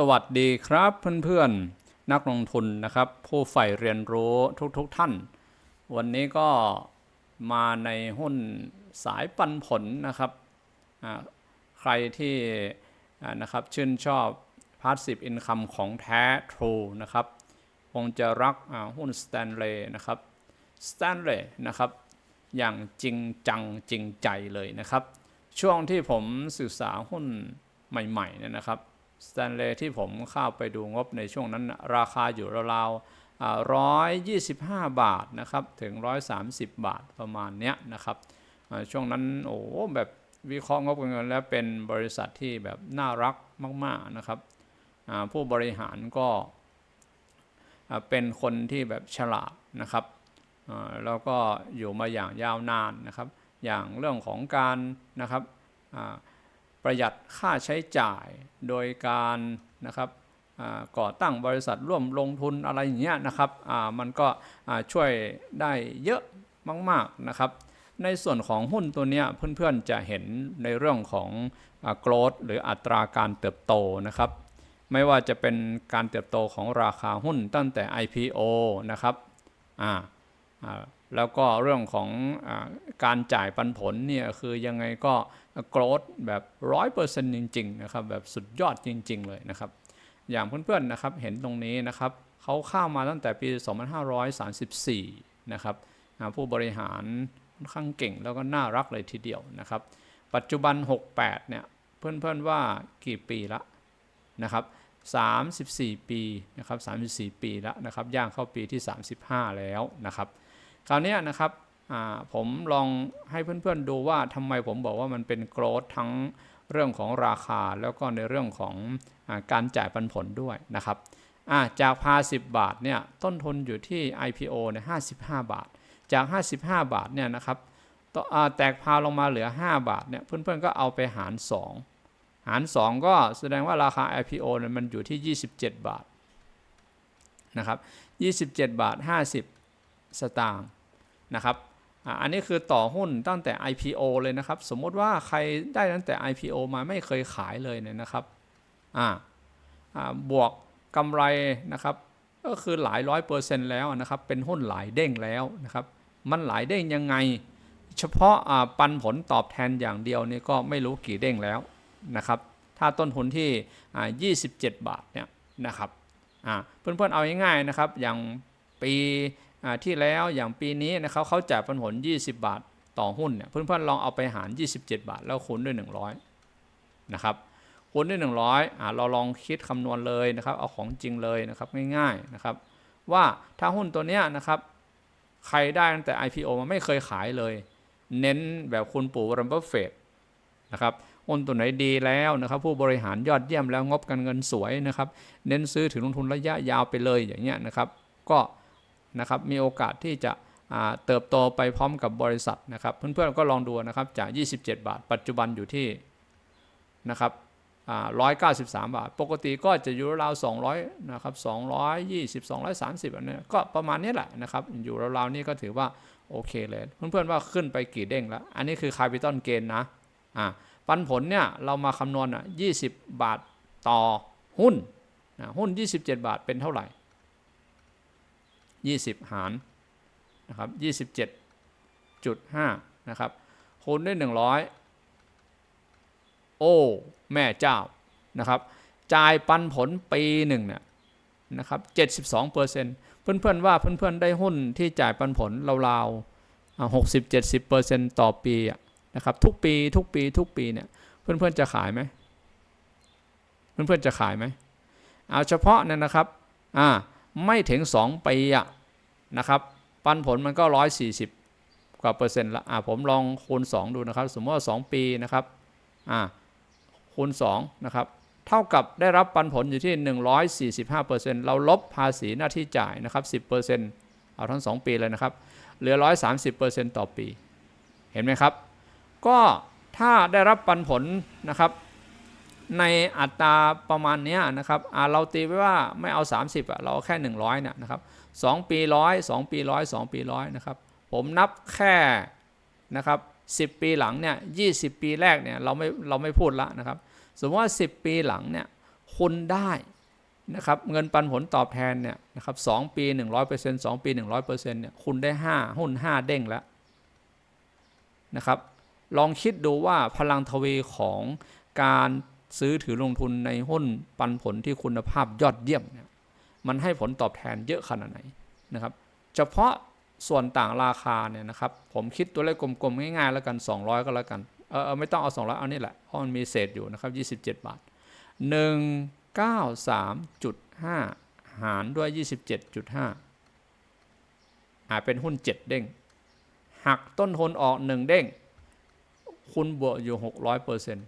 สวัสดีครับเพื่อนๆ นักลงทุนนะครับ ผู้ใฝ่เรียนรู้ทุกๆทท่าน วันนี้ก็มาในหุ้นสายปันผลนะครับ ใครที่นะครับชื่นชอบ Passive Income ของแท้ True นะครับคงจะรักหุ้น Stanley นะครับ Stanley นะครับ อย่างจริงจังจริงใจเลยนะครับ ช่วงที่ผมศึกษาหุ้นใหม่ๆเนี่ยนะครับ สแตนเลย์ที่ผมเข้าไปดูงบในช่วงนั้นราคาอยู่ราวๆร้อยยี่สิบห้าบาทนะครับถึงร้อยสามสิบบาทประมาณเนี้ยนะครับช่วงนั้นโอ้แบบวิเคราะห์งบการเงินแล้วเป็นบริษัทที่แบบน่ารักมากๆนะครับผู้บริหารก็เป็นคนที่แบบฉลาดนะครับแล้วก็อยู่มาอย่างยาวนานนะครับ อย่างเรื่องของการนะครับ ประหยัดค่าใช้จ่ายโดยการนะครับก่อตั้งบริษัทร่วมลงทุนอะไรอย่างเงี้ยนะครับมันก็ช่วยได้เยอะมากๆนะครับ ในส่วนของหุ้นตัวเนี้ยเพื่อนๆจะเห็นในเรื่องของอ่า growth หรืออัตราการเติบโตนะครับ ไม่ว่าจะเป็นการเติบโตของราคาหุ้นตั้งแต่ IPO นะครับอ่าแล้วก็เรื่องของอการจ่ายปันผลเนี่ยคือยังไงก็ โกรธแบบร้อยเปอร์เซ็นต์จริงๆนะครับแบบสุดยอดจริง ๆ เลยนะครับ อย่างเพื่อนๆนะครับเห็นตรงนี้นะครับเขาเข้ามาตั้งแต่ปี 2534 นะครับผู้บริหารค่อนข้างเก่งแล้วก็น่ารักเลยทีเดียวนะครับ ปัจจุบัน 68 เนี่ยเพื่อนๆว่ากี่ปีละนะครับ34 ปีนะครับ34 ปีแล้วนะครับย่างเข้าปีที่ 35 แล้วนะครับ คราวนี้นะครับ ผมลองให้เพื่อนๆดูว่าทำไมผมบอกว่ามันเป็นโกรธทั้งเรื่องของราคาแล้วก็ในเรื่องของอการจ่ายปันผลด้วยนะครับาจากพา 10 บาทเนี่ยต้นทุนอยู่ที่ IPO เนี่ย55 บาท จาก 55 บาทเนี่ยนะครับแตกพาลงมาเหลือ 5 บาทเนี่ยเพื่อนๆก็เอาไปหาร 2 หาร 2 ก็แสดงว่าราคา IPO เนี่ยมันอยู่ที่ 27 บาทนะครับ27 บาท 50 สตางค์นะครับ อันนี้คือต่อหุ้นตั้งแต่ IPO เลยนะครับ สมมติว่าใครได้ตั้งแต่ IPO มาไม่เคยขายเลยเนี่ยนะครับอ่าบวกกำไรนะครับ ก็คือหลายร้อยเปอร์เซ็นต์แล้วนะครับ เป็นหุ้นหลายเด้งแล้วนะครับ มันหลายเด้งยังไง เฉพาะปันผลตอบแทนอย่างเดียวนี่ก็ไม่รู้กี่เด้งแล้วนะครับ ถ้าต้นทุนที่ 27 บาทเนี่ยนะครับเพื่อนๆเอาง่ายๆนะครับ อย่างปี ที่แล้วอย่างปีนี้นะครับเขาจ่ายปันผล 20 บาทต่อหุ้นเนี่ยเพื่อนๆลองเอาไปหาร 27 บาท แล้วคูณด้วย 100นะครับคูณด้วย 100อ่าเราลองคิดคำนวณเลยนะครับเอาของจริงเลยนะครับง่ายๆนะครับว่าถ้าหุ้นตัวเนี้ยนะครับใครได้ตั้งแต่ IPO มาไม่เคยขายเลย เน้นแบบคุณปู่วอร์เรนบัฟเฟตนะครับหุ้นตัวไหนดีแล้วนะครับ ผู้บริหารยอดเยี่ยมแล้วงบการเงินสวยนะครับ เน้นซื้อถึงลงทุนระยะยาวไปเลยอย่างเงี้ยนะครับ ก็ นะครับมีโอกาสที่จะเติบโตไปพร้อมกับบริษัทนะครับ เพื่อนๆก็ลองดูนะครับจาก 27 บาท ปัจจุบันอยู่ที่นะครับอ่า193 บาท ปกติก็จะอยู่ราว200นะครับ220 230อันเนี้ยก็ประมาณนี้แหละนะครับ อยู่ราวๆนี้ก็ถือว่าโอเคเลย เพื่อนๆว่าขึ้นไปกี่เด้งแล้ว อันนี้คือคา p i ต a l เกนนะอ่าปันผลเนี่ยเรามาคำนวณอะ20 บาทต่อหุ้นนะหุ้น 27 บาทเป็นเท่าไหร่ 20 หารนะครับ27.5นะครับคูณด้วย 100 โอ้ แม่เจ้านะครับจ่ายปันผลปีหนึ่งเนี่ยนะครับ72เปอร์เซ็นต์เพื่อนๆว่าเพื่อนๆได้หุ้นที่จ่ายปันผลราวๆหกสิบเจ็ดสิบเปอร์เซ็นต์ต่อปีอะนะครับทุกปีทุกปีทุกปีเนี่ยเพื่อนๆจะขายไหมเพื่อนๆจะขายไหมเอาเฉพาะเนี่ยนะครับอ่าไม่ถึง 2 ปีอะ นะครับ ปันผลมันก็ 140 กว่าเปอร์เซ็นต์ละอ่าผมลองคูณ 2 ดูนะครับ สมมติว่า 2 ปีนะครับอ่าคูณ2นะครับเท่ากับได้รับปันผลอยู่ที่ 145%เราลบภาษีหน้าที่จ่ายนะครับ 10%เอาทั้ง 2 ปีเลยนะครับ เหลือ 130%ต่อปี เห็นไหมครับ ก็ถ้าได้รับปันผลนะครับ ในอัตราประมาณนี้นะครับอ่าเราตีไว้ว่าไม่เอา 30อะเราเอาแค่ 100เนี่ยนะครับ2ปีร้อย2ปีร้อย2ปีร้อยนะครับผมนับแค่นะครับ10 ปีหลังเนี่ย20 ปีแรกเนี่ยเราไม่เราไม่พูดละนะครับ สมมติว่า 10 ปีหลังเนี่ยคุณได้นะครับเงินปันผลตอบแทนเนี่ยนะครับสองปี 100% 2 ปี 100%เนี่ยคุณได้ 5 หุ้น 5 เด้งแล้วนะครับลองคิดดูว่าพลังทวีของการ ซื้อถือลงทุนในหุ้นปันผลที่คุณภาพยอดเยี่ยมเนี่ยมันให้ผลตอบแทนเยอะขนาดไหนนะครับ เฉพาะส่วนต่างราคาเนี่ยนะครับ ผมคิดตัวเลขกลมๆง่ายๆแล้วกัน 200 ก็แล้วกันเออไม่ต้องเอา 200 เอานี่แหละเพราะมันมีเศษอยู่นะครับ 27 บาท 193.5 หารด้วย 27.5อ่าเป็นหุ้น 7 เด้งหักต้นทุนออก 1 เด้ง คุณบวกอยู่ 600เปอร์เซ็นต์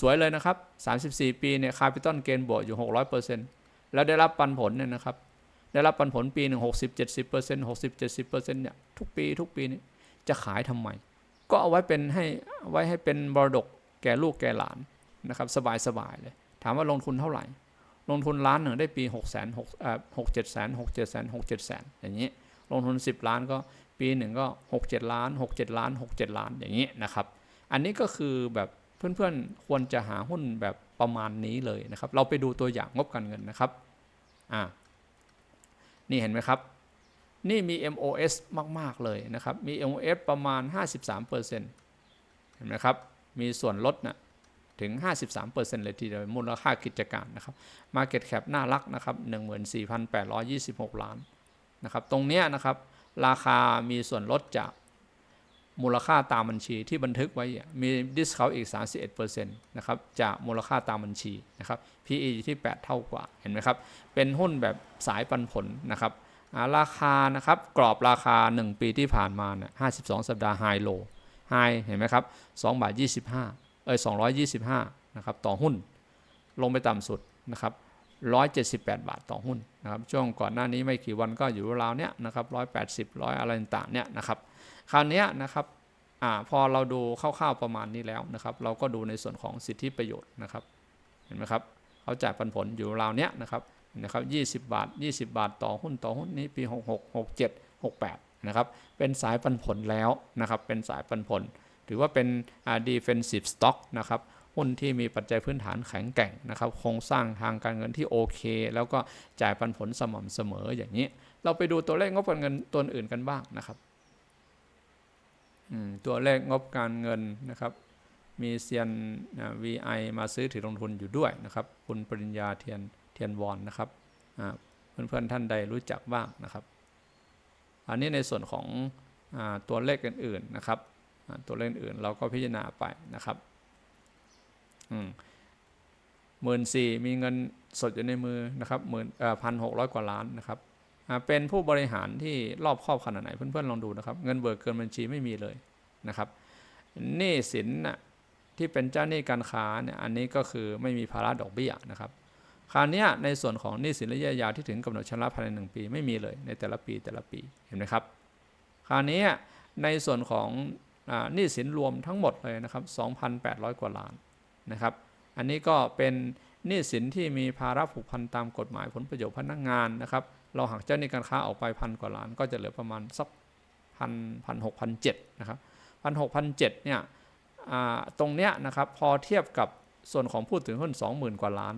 สวยๆเลยนะครับ 34 ปีเนี่ยคาปิตอลเกนบวกอยู่ 600เปอร์เซ็นต์แล้วได้รับปันผลเนี่ยนะครับ ได้รับปันผลปีหนึ่งหกสิบเจ็ดสิบเปอร์เซ็นต์หกสิบเจ็ดสิบเปอร์เซ็นต์เนี่ยทุกปีทุกปีนี้จะขายทำไม ก็เอาไว้เป็นให้ไว้ให้เป็นบรดกแก่ลูกแก่หลานนะครับสบายสบายเลย ถามว่าลงทุนเท่าไหร่ ลงทุนล้านหนึ่งได้ปีหกแสนหกเอ่อหกเจ็ดแสนหกเจ็ดแสนหกเจ็ดแสนอย่างนี้ ลงทุนสิบล้านก็ปีหนึ่งก็หกเจ็ดล้านหกเจ็ดล้านหกเจ็ดล้านอย่างนี้นะครับ อันนี้ก็คือแบบ เพื่อนๆควรจะหาหุ้นแบบประมาณนี้เลยนะครับ เราไปดูตัวอย่างงบการเงินนะครับอ่านี่เห็นไหมครับ นี่มี MOS มาก ๆ เลยนะครับ มี MOS ประมาณ 53%เห็นไหมครับ มีส่วนลดนะถึง 53%เลยทีเดียวมูลค่ากิจการนะครับ Market Cap น่ารักนะครับ 14,826 ล้านนะครับ ตรงเนี้ยนะครับ ราคามีส่วนลดจาก มูลค่าตามบัญชีที่บันทึกไว้มีดิสเคาวอีก 31%นะครับจากมูลค่าตามบัญชีนะครับ PE ที่ 8 เท่ากว่าเห็นไหมครับ เป็นหุ้นแบบสายปันผลนะครับราคานะครับกรอบราคา 1 ปีที่ผ่านมาเนี่ย52 สัปดาห์ไฮโลไฮเห็นไหมครับ2บาท25เอ้ย225นะครับต่อหุ้น ลงไปต่ำสุดนะครับ178 บาทต่อหุ้นนะครับช่วงก่อนหน้านี้ไม่กี่วันก็อยู่ราวเนี้ยนะครับ180 100 อะไรต่างเนี่ยนะครับ คราวนี้นะครับอพอเราดูคร่าวๆประมาณนี้แล้วนะครับ เราก็ดูในส่วนของสิทธิประโยชน์นะครับเห็นไหมครับเขาจ่ายปันผลอยู่ราวเนี้ยนะครับนะครับ20บาท 20 บาทต่อหุ้นต่อหุ้นนี้ปี 66 67 68นะครับเป็นสายปันผลแล้วนะครับเป็นสายปันผล ถือว่าเป็น defensive stock นะครับหุ้นที่มีปัจจัยพื้นฐานแข็งแกร่งนะครับโครงสร้างทางการเงินที่โอเค แล้วก็จ่ายปันผลสม่ำเสมออย่างนี้ เราไปดูตัวเลขงบการเงินตัวอื่นกันบ้างนะครับ ตัวเลขงบการเงินนะครับ มีเซียน VI มาซื้อถือลงทุนอยู่ด้วยนะครับ คุณปริญญาเทียนเทียนวอนนะครับเพื่อนๆท่านใดรู้จักบ้างนะครับ อันนี้ในส่วนของอตัวเลขอื่นๆนะครับตัวเลขอื่นเราก็พิจารณาไปนะครับหมื่นสี่มีเงินสดอยู่ในมือนะครับหมื่นพันหกร้อยกว่าล้านนะครับ เป็นผู้บริหารที่รอบครอบขนาดไหนเพื่อนๆลองดูนะครับ เงินเบิกเกินบัญชีไม่มีเลยนะครับหนี้สินที่เป็นเจ้าหนี้การค้าเนี่ยอันนี้ก็คือไม่มีภาระดอกเบี้ยนะครับคราวนี้ในส่วนของหนี้สินระยะยาวที่ถึงกำหนดชำระภายในหนึ่งปีไม่มีเลยในแต่ละปีแต่ละปีเห็นไหมครับคราวนี้ในส่วนของหนี้สินรวมทั้งหมดเลยนะครับ 2,800 กว่าล้านนะครับ อันนี้ก็เป็นหนี้สินที่มีภาระผูกพันตามกฎหมายผลประโยชน์พนักงานนะครับ เราหักเจ้าหนี้การค้าออกไปพันกว่าล้านก็จะเหลือประมาณสักพันพันหกพันเจ็ดนะครับพันหกพันเจ็ดเนี่ยตรงเนี้ยนะครับพอเทียบกับส่วนของผู้ถือหุ้น20,000กว่าล้าน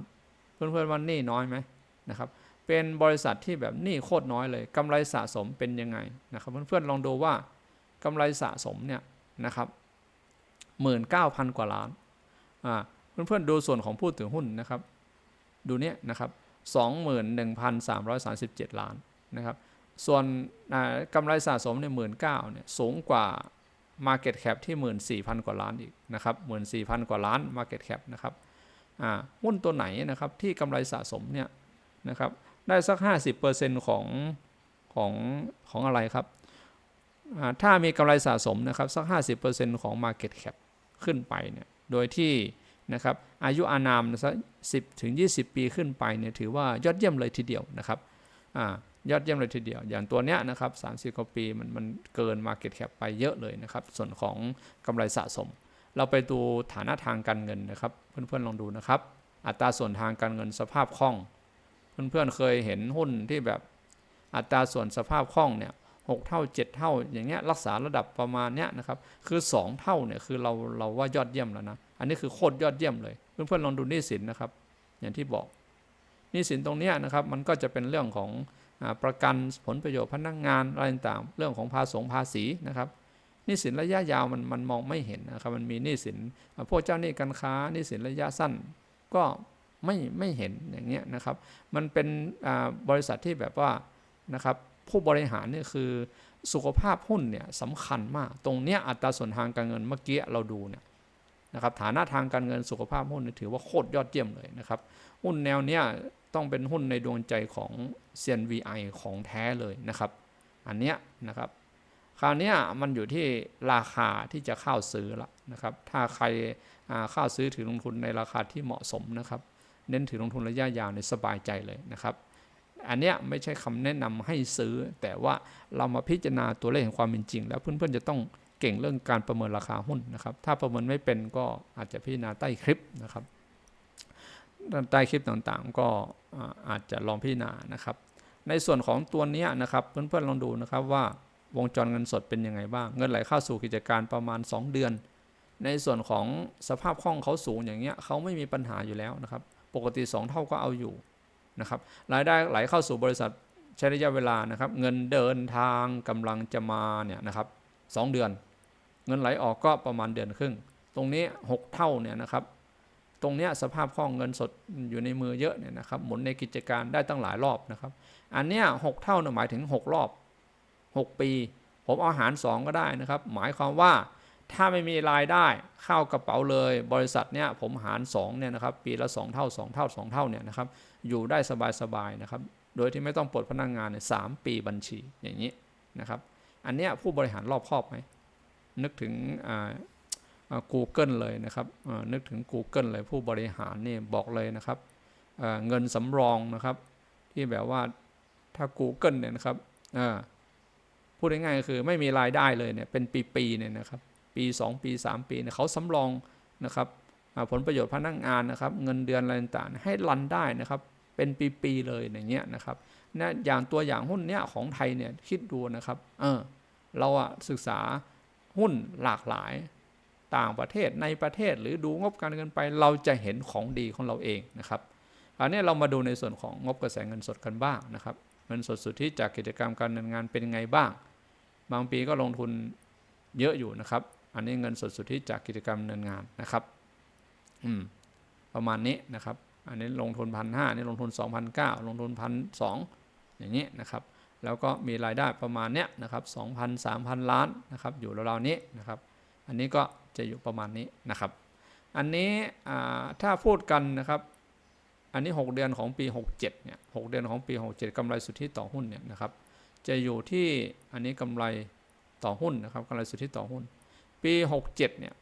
เพื่อนๆว่านี่น้อยไหมนะครับเป็นบริษัทที่แบบนี่โคตรน้อยเลยกำไรสะสมเป็นยังไงนะครับเพื่อนๆลองดูว่ากำไรสะสมเนี่ยนะครับหมื่นเก้าพันกว่าล้านอ่าเพื่อนๆดูส่วนของผู้ถือหุ้นนะครับ ดูเนี้ยนะครับ สองหมื่นหนึ่งพันสามร้อยสามสิบเจ็ดล้านนะครับ ส่วนกำไรสะสมเนี่ยหมื่นเก้าเนี่ยสูงกว่า Market Cap ที่ 14,000 กว่าล้านอีกนะครับ14,000 กว่าล้าน Market Cap นะครับหุ้นตัวไหนนะครับที่กำไรสะสมเนี่ยนะครับได้สัก 50%ของของของอะไรครับถ้ามีกำไรสะสมนะครับสัก 50%ของ Market Cap ขึ้นไปเนี่ยโดยที่ นะครับอายุอานามสัก10ถึง 20 ปีขึ้นไปเนี่ยถือว่ายอดเยี่ยมเลยทีเดียวนะครับยอดเยี่ยมเลยทีเดียว อย่างตัวเนี้ยนะครับสามสิบกว่าปีมันมันเกิน Market Cap ไปเยอะเลยนะครับ ส่วนของกำไรสะสม เราไปดูฐานะทางการเงินนะครับ เพื่อนๆลองดูนะครับ อัตราส่วนทางการเงินสภาพคล่อง เพื่อนๆเคยเห็นหุ้นที่แบบอัตราส่วนสภาพคล่องเนี่ยหเท่า 7 เท่าอย่างเงี้ยรักษาระดับประมาณเนี้ยนะครับคือ 2 เท่าเนี่ยคือเราเราว่ายอดเยี่ยมแล้วนะ อันนี้คือโคตรยอดเยี่ยมเลย เพื่อนๆลองดูหนี้สินนะครับ อย่างที่บอกหนี้สินตรงนี้นะครับ มันก็จะเป็นเรื่องของอประกันผลประโยชน์พนักงานอะไรต่างเรื่องของภาษงภาษีนะครับหนี้สินระยะยาวมันมันมองไม่เห็นนะครับมันมีหนี้สินพวกเจ้าหนี้การค้าหนี้สินระยะสั้นก็ไม่ไม่เห็นอย่างเงี้ยนะครับ มันเป็นบริษัทที่แบบว่านะครับผู้บริหารเนี่ยคือสุขภาพหุ้นเนี่ยสำคัญมาก ตรงเนี้ยอัตราส่วนทางการเงินเมื่อกี้เราดูเนี่ย นะครับฐานะทางการเงินสุขภาพหุ้นนี่ยถือว่าโคตรยอดเยี่ยมเลยนะครับ หุ้นแนวเนี้ยต้องเป็นหุ้นในดวงใจของเซียน VI ของแท้เลยนะครับ อันเนี้ยนะครับ คราวเนี้ยมันอยู่ที่ราคาที่จะเข้าซื้อละนะครับ ถ้าใครเข้าซื้อถือลงทุนในราคาที่เหมาะสมนะครับ เน้นถือลงทุนระยะยาวในสบายใจเลยนะครับ อันเนี้ยไม่ใช่คำแนะนำให้ซื้อ แต่ว่าเรามาพิจารณาตัวเลขแห่งความเป็นจริง แล้วเพื่อนๆจะต้อง เก่งเรื่องการประเมินราคาหุ้นนะครับ ถ้าประเมินไม่เป็นก็อาจจะพิจารณาใต้คลิปนะครับใต้คลิปต่างๆ ก็อาจจะลองพิจารณานะครับ ในส่วนของตัวนี้นะครับเพื่อนๆลองดูนะครับว่าวงจรเงินสดเป็นยังไงบ้าง เงินไหลเข้าสู่กิจการประมาณ 2 เดือน ในส่วนของสภาพคล่องเขาสูงอย่างเงี้ยเขาไม่มีปัญหาอยู่แล้วนะครับ ปกติ 2 เท่าก็เอาอยู่นะครับ รายได้ไหลเข้าสู่บริษัทใช้ระยะเวลานะครับ เงินเดินทางกำลังจะมาเนี่ยนะครับสองเดือน เงินไหลออกก็ประมาณเดือนครึ่ง ตรงนี้ 6 เท่าเนี่ยนะครับ ตรงนี้สภาพคล่องเงินสดอยู่ในมือเยอะเนี่ยนะครับ หมุนในกิจการได้ตั้งหลายรอบนะครับ อันเนี้ยหกเท่าเนี่ยหมายถึง 6 รอบ 6 ปี ผมเอาหาร 2 ก็ได้นะครับ หมายความว่าถ้าไม่มีรายได้เข้ากระเป๋าเลย บริษัทเนี้ยผมหาร2เนี่ยนะครับปีละ 2 เท่า 2 เท่า 2 เท่าเนี่ยนะครับอยู่ได้สบายๆนะครับโดยที่ไม่ต้องปลดพนักงงานเนี่ยสามปีบัญชีอย่างนี้นะครับ อันเนี้ยผู้บริหารรอบคอบไหม นึกถึงกูเกิลเลยนะครับนึกถึง Google เลยผู้บริหารนี่บอกเลยนะครับเงินสำรองนะครับ ที่แบบว่าถ้า Google เนี่ยนะครับพูดง่ายๆก็คือไม่มีรายได้เลยเนี่ยเป็นปีๆเนี่ยนะครับ ปี 2 ปี 3 ปีเนี่ยเขาสำรองนะครับผลประโยชน์พนักงานนะครับ เงินเดือนอะไรต่างๆให้รันได้นะครับ เป็นปีๆเลยอย่างเงี้ยนะครับนะอย่างตัวอย่างหุ้นเนี้ยของไทยเนี่ยคิดดูนะครับเออเราอะศึกษา หุ้นหลากหลายต่างประเทศในประเทศหรือดูงบการเงินไป เราจะเห็นของดีของเราเองนะครับอันนี้เรามาดูในส่วนของงบกระแสเงินสดกันบ้างนะครับ เงินสดสุทธิจากกิจกรรมการดำเนินงานเป็นไงบ้าง บางปีก็ลงทุนเยอะอยู่นะครับ อันนี้เงินสดสุทธิจากกิจกรรมดำเนินงานนะครับ อืม ประมาณนี้นะครับ อันนี้ลงทุนพันห้านี่ลงทุน2 0 0 9ลงทุนพันสองอย่างนี้นะครับ แล้วก็มีรายได้ประมาณเนี้ยนะครับ2,000 3,000 ล้านนะครับอยู่ราวๆนี้นะครับ อันนี้ก็จะอยู่ประมาณนี้นะครับ อันนี้ถ้าพูดกันนะครับ อันนี้ 6 เดือนของปี 67เนี่ย6เดือนของปี 67กำไรสุทธิต่อหุ้นเนี่ยนะครับ จะอยู่ที่อันนี้กำไรต่อหุ้นนะครับกำไรสุทธิต่อหุ้น ปี 67เนี่ย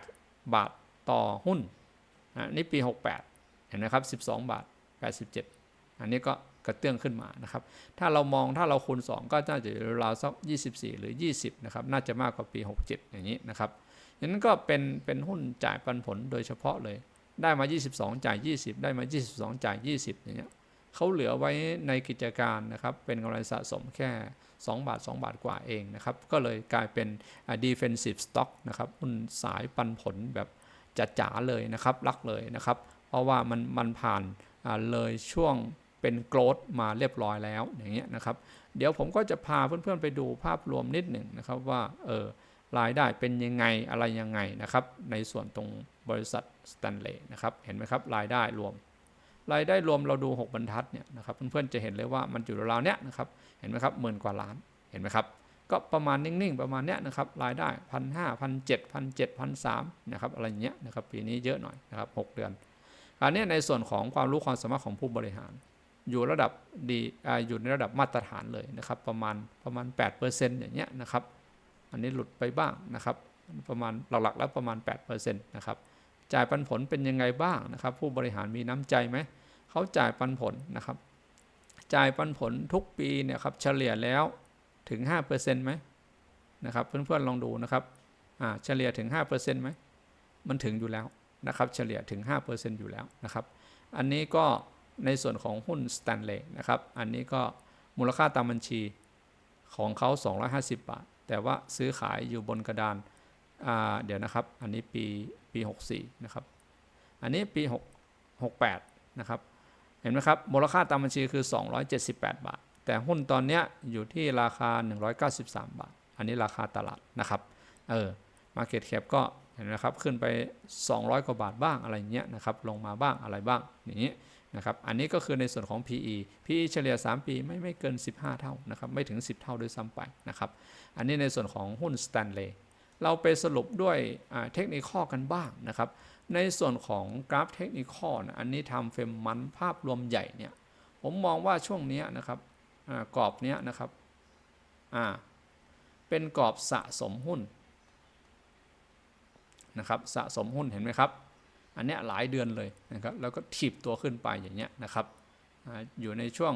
8บาทต่อหุ้นอันนี้ปี 68 เห็นไหมครับ 12 บาท 87 อันนี้ก็ กระเตื้องขึ้นมานะครับ ถ้าเรามองถ้าเราคูณ 2 ก็น่าจะอยู่ราวสัก24 หรือ 20นะครับ น่าจะมากกว่าปี 67 อย่างนี้นะครับอย่างนั้นก็เป็นเป็นหุ้นจ่ายปันผลโดยเฉพาะเลย ได้มา 22 จ่าย 20 ได้มา 22 จ่าย 20 อย่างเงี้ยเขาเหลือไว้ในกิจการนะครับ เป็นกำไรสะสมแค่ 2 บาท 2 บาทกว่าเองนะครับ ก็เลยกลายเป็น defensive stock นะครับ หุ้นสายปันผลแบบจ๋าเลยนะครับ รักเลยนะครับ เพราะว่ามันมันผ่านเลยช่วง เป็นโกลดมาเรียบร้อยแล้วอย่างเงี้ยนะครับเดี๋ยวผมก็จะพาเพื่อนๆไปดูภาพรวมนิดหนึ่งนะครับว่าเออรายได้เป็นยังไงอะไรยังไงนะครับในส่วนตรงบริษัทสแตนเลย์นะครับเห็นไหมครับรายได้รวม รายได้รวมเราดู 6 บรรทัดเนี่ยนะครับเพื่อนๆจะเห็นเลยว่ามันอยู่ราวๆเนี้ยนะครับเห็นไหมครับหมื่นกว่าล้านเห็นไหมครับก็ประมาณนิ่งๆประมาณเนี้ยนะครับรายได้พันห้าพันเจ็ดพันเจ็ดพันสามนะครับอะไรอย่างเงี้ยนะครับปีนี้เยอะหน่อยนะครับหกเดือนอันนี้ในส่วนของความรู้ความสามารถของผู้บริหาร อยู่ระดับดีออยู่ในระดับมาตรฐานเลยนะครับ ประมาณประมาณ 8%อย่างเงี้ยนะครับ อันนี้หลุดไปบ้างนะครับ ประมาณหลักๆแล้วประมาณ 8%นะครับจ่ายปันผลเป็นยังไงบ้างนะครับ ผู้บริหารมีน้ำใจไหมเขาจ่ายปันผลนะครับ จ่ายปันผลทุกปีเนี่ยครับเฉลี่ยแล้วถึง 5%ไหมนะครับเพื่อนๆลองดูนะครับอ่าเฉลี่ยถึง 5%ไหมมันถึงอยู่แล้วนะครับ เฉลี่ยถึง 5%อยู่แล้วนะครับ อันนี้ก็ ในส่วนของหุ้นสแตนเลย์นะครับ อันนี้ก็มูลค่าตามบัญชีของเขา 250 บาท แต่ว่าซื้อขายอยู่บนกระดานาเดี๋ยวนะครับ อันนี้ปีปี 64 นะครับ อันนี้ปี 6 68 นะครับ เห็นไหมครับ มูลค่าตามบัญชีคือ 278 บาท แต่หุ้นตอนนี้อยู่ที่ราคา 193 บาท อันนี้ราคาตลาดนะครับ เออ Market Cap ก็เห็นไหมครับ ขึ้นไป 200 กว่าบาทบ้างอะไรเงี้ยนะครับ ลงมาบ้างอะไรบ้างอย่างนี้ นะครับอันนี้ก็คือในส่วนของ PE PE เฉลี่ย 3 ปีไม่ไม่เกิน 15 เท่านะครับไม่ถึง 10 เท่าด้วยซ้ำไปนะครับอันนี้ในส่วนของหุ้น Stanley เราไปสรุปด้วยเทคนิคกันบ้างนะครับในส่วนของกราฟเทคนิคนะอันนี้ทำเฟรมมันภาพรวมใหญ่เนี่ยผมมองว่าช่วงนี้นะครับกรอบเนี้ยนะครับเป็นกรอบสะสมหุ้นนะครับสะสมหุ้นเห็นไหมครับ อันนี้หลายเดือนเลยนะครับแล้วก็ถีบตัวขึ้นไปอย่างเงี้ยนะครับอยู่ในช่วง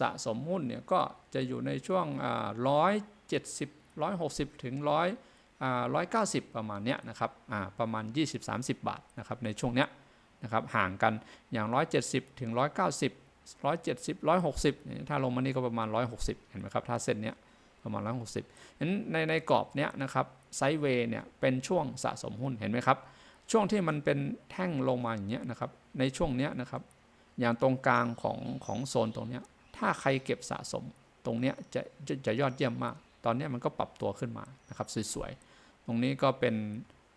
สะสมหุ้นเนี่ยก็จะอยู่ในช่วงร้อยเจ็ดสิบ160ถึง100อ่า190ประมาณเนี้ยนะครับประมาณ 20-30 บาทนะครับในช่วงเนี้ยนะครับห่างกันอย่าง 170 ถึง 190 170 160 ถ้าลงมานี่ก็ประมาณ 160 เห็นไหมครับ ถ้าเส้นเนี้ยประมาณ 160นั้นในในกรอบเนี้ยนะครับไซด์เวย์เนี่ยเป็นช่วงสะสมหุ้นเห็นไหมครับ ช่วงที่มันเป็นแท่งลงมาอย่างเงี้ยนะครับ ในช่วงเนี้ยนะครับ อย่างตรงกลางของของโซนตรงเนี้ย ถ้าใครเก็บสะสมตรงเนี้ยจะจะจะยอดเยี่ยมมาก ตอนนี้มันก็ปรับตัวขึ้นมานะครับสวยๆ ตรงนี้ก็เป็น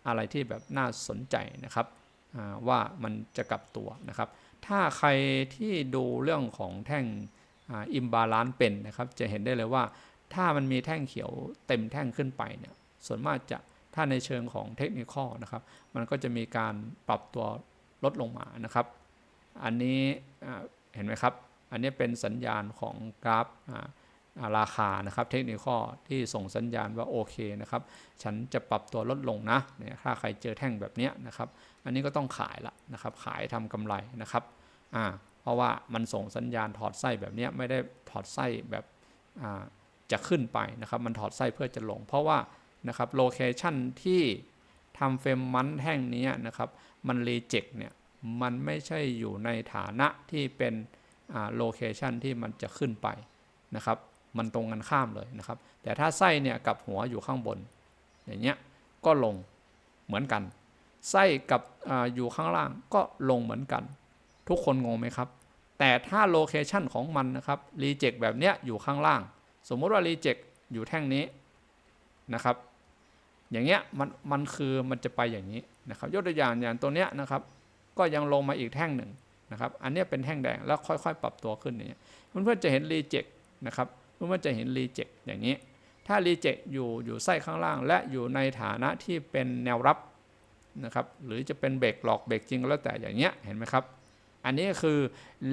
อะไรที่แบบน่าสนใจนะครับว่ามันจะกลับตัวนะครับ ถ้าใครที่ดูเรื่องของแท่งอิมบาลานซ์เป็นนะครับ จะเห็นได้เลยว่าถ้ามันมีแท่งเขียวเต็มแท่งขึ้นไปเนี่ยส่วนมากจะ ถ้าในเชิงของเทคนิคนะครับ มันก็จะมีการปรับตัวลดลงมานะครับ อันนี้เห็นไหมครับ อันนี้เป็นสัญญาณของกราฟราคานะครับ เทคนิคที่ส่งสัญญาณว่าโอเคนะครับ ฉันจะปรับตัวลดลงนะเนี่ยถ้าใครเจอแท่งแบบนี้นะครับ อันนี้ก็ต้องขายละนะครับ ขายทำกำไรนะครับอ่าเพราะว่ามันส่งสัญญาณถอดไส้แบบนี้ไม่ได้ถอดไส้แบบจะขึ้นไปนะครับ มันถอดไส้เพื่อจะลง เพราะว่า นะครับโลเคชันที่ทำเฟรมมันแท่งนี้นะครับมันรีเจ็คเนี่ยมันไม่ใช่อยู่ในฐานะที่เป็นโลเคชันที่มันจะขึ้นไปนะครับมันตรงกันข้ามเลยนะครับ แต่ถ้าไส้เนี่ยกับหัวอยู่ข้างบน อย่างเงี้ยก็ลงเหมือนกัน ไส้กับออยู่ข้างล่างก็ลงเหมือนกัน ทุกคนงงไหมครับ แต่ถ้าโลเคชันของมันนะครับรีเจ็คแบบเนี้ยอยู่ข้างล่าง สมมติว่ารีเจ็คอยู่แท่งนี้นะครับ อย่างเงี้ยมันมันคือมันจะไปอย่างนี้นะครับยกตัวอย่างอย่างตัวเนี้ยนะครับ ก็ยังลงมาอีกแท่งหนึ่งนะครับ อันนี้เป็นแท่งแดงแล้วค่อยๆ ปรับตัวขึ้นเนี่ยเพื่อนๆจะเห็นรีเจ็คนะครับเพื่อนจะเห็นรีเจ็คอย่างนี้ ถ้ารีเจ็คอยู่อยู่ไส้ข้างล่าง และอยู่ในฐานะที่เป็นแนวรับนะครับ หรือจะเป็นเบรกหลอกเบรกจริงก็แล้วแต่อย่างเงี้ยเห็นไหมครับ อันนี้คือ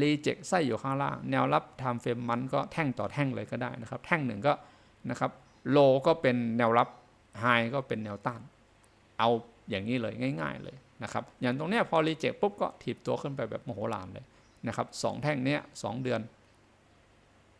รีเจ็คไส้อยู่ข้างล่าง แนวรับทำเฟรมมันก็แท่งต่อแท่งเลยก็ได้นะครับ แท่งหนึ่งก็นะครับโลก็เป็นแนวรับ ไฮก็เป็นแนวต้าน เอาอย่างนี้เลยง่าย ๆเลยนะครับ อย่างตรงเนี้ยพอรีเจ็คปุ๊บก็ถีบตัวขึ้นไปแบบโมโหลานเลยนะครับสองแท่งเนี้ยสองเดือน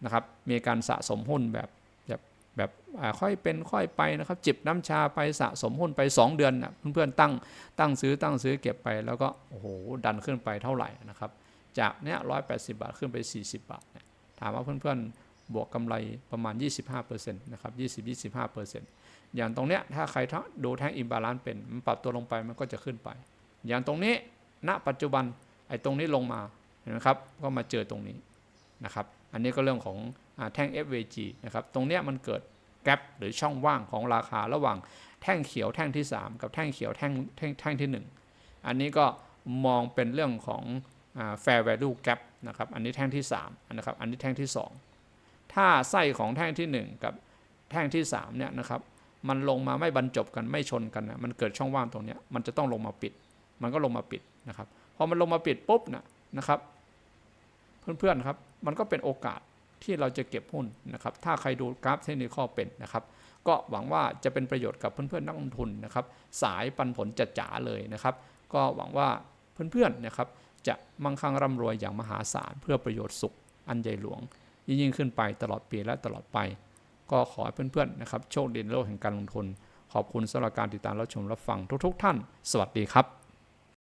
นะครับ มีการสะสมหุ้นแบบแบบแบบค่อยเป็นค่อยไปนะครับ จิบน้ำชาไปสะสมหุ้นไป 2 เดือนนะเพื่อนๆตั้งตั้งซื้อตั้งซื้อเก็บไปแล้วก็โอ้โหดันขึ้นไปเท่าไหร่นะครับ จากเนี้ยร้อยแปดสิบาทขึ้นไป 40 บาทเนี่ยถามว่าเพื่อนๆบวกกำไรประมาณ 25%นะครับ20-25% อย่างตรงเนี้ยถ้าใครดูแท่งอิมบาลานซ์เป็นมันปรับตัวลงไปมันก็จะขึ้นไป อย่างตรงนี้ณปัจจุบันไอ้ตรงนี้ลงมาเห็นไหมครับก็มาเจอตรงนี้นะครับอันนี้ก็เรื่องของแท่ง FVG นะครับตรงเนี้ยมันเกิดแกลบหรือช่องว่างของราคาระหว่างแท่งเขียวแท่งที่ 3 กับแท่งเขียวแท่งแท่งแท่งที่ 1 อันนี้ก็มองเป็นเรื่องของ fair value gap นะครับอันนี้แท่งที่3นะครับอันนี้แท่งที่ 2 ถ้าไส้ของแท่งที่ 1 กับแท่งที่3เนี่ยนะครับ มันลงมาไม่บรรจบกันไม่ชนกันนะมันเกิดช่องว่างตรงนี้มันจะต้องลงมาปิด มันก็ลงมาปิดนะครับพอมันลงมาปิดปุ๊บนะนะครับ เพื่อนๆครับ มันก็เป็นโอกาสที่เราจะเก็บหุ้นนะครับ ถ้าใครดูกราฟเทคนิคเป็นนะครับ ก็หวังว่าจะเป็นประโยชน์กับเพื่อนๆนักลงทุนนะครับ สายปันผลจัดจ๋าเลยนะครับ ก็หวังว่าเพื่อนๆนะครับ จะมั่งคั่งร่ำรวยอย่างมหาศาลเพื่อประโยชน์สุขอันใหญ่หลวง ยิ่งขึ้นไปตลอดปีและตลอดไป ก็ขอให้เพื่อนๆนะครับโชคดีในโลกแห่งการลงทุน ขอบคุณสำหรับการติดตามรับชมรับฟังทุกๆ ท่าน สวัสดีครับ